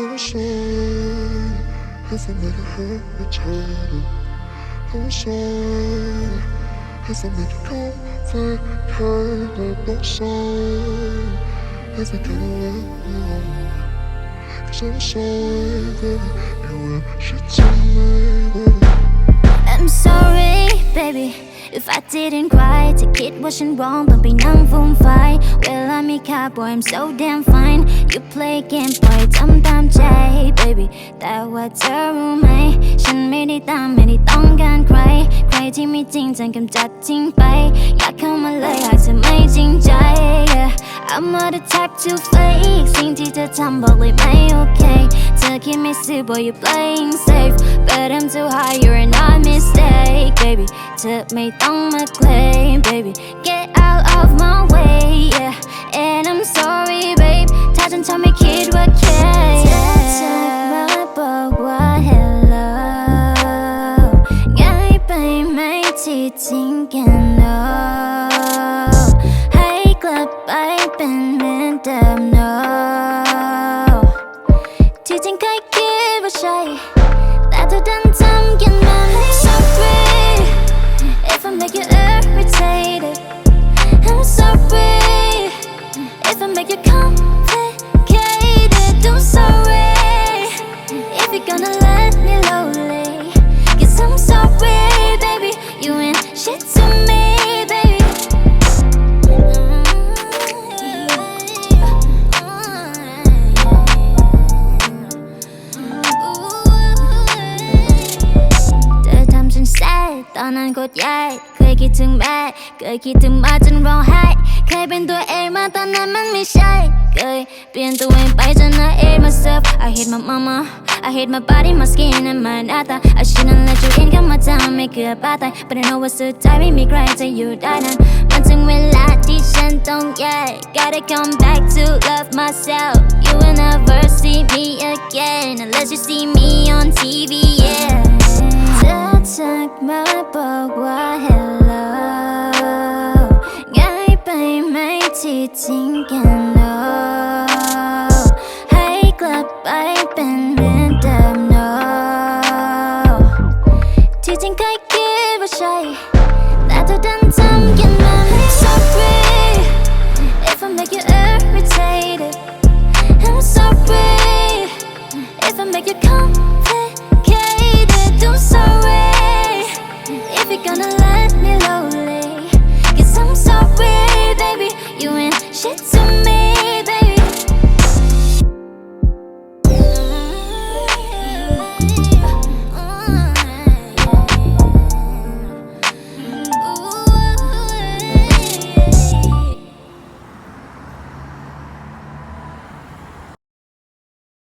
I'm sorry if I made it hurt retarded. I'm sorry if I made you complicated. I'm sorry if you couldn't let me alone. Cause I'm sorry, baby. You were shit to me, baby. I'm sorry baby if I didn't cry จะคิดว่าฉันร้องต้องไปนั่งฟูมไฟเวลามีค่า boy I'm so damn fine you play game ปล่อยทำตามใจ baby แต่ว่าเธอรู้ไหม ฉันไม่ได้ตามไม่ได้ต้องการใคร ใครที่ไม่จริงจังกำจัดทิ้งไป อยากเข้ามาเลยหากเธอไม่จริงใจ yeah. I'm not the type to fake สิ่งที่เธอทำบอกเลยไม่โอเค เธอคิดไม่ซื่อ boy you playing safe but I'm too high you're not mistake baby เธอไม่ต้องมา claim baby get out of นั้นกดย้ายเคยคิดถึงแม่เคยคิดถึงมาจนร้องไห้ เคยเป็นตัวเองมาตอนนั้นมันไม่ใช่ เคยเปลี่ยนตัวเองไปจน I hate myself I hate my mama I hate my body my skin and my หน้าตา I shouldn't let you in เข้ามาทำให้เกือบบ้าตาย But I know ว่าสุดท้ายไม่มีใครจะอยู่ได้นั้นมันถึงเวลาที่ฉันต้องแยก Gotta come back to love myself You will never see me again Unless you see me thinking no ให้กลับไปเป็นเหมือนเดิม no ที่จริงเคยคิดว่าใช่ แต่เธอดันทำกันมัน Sorry if I make you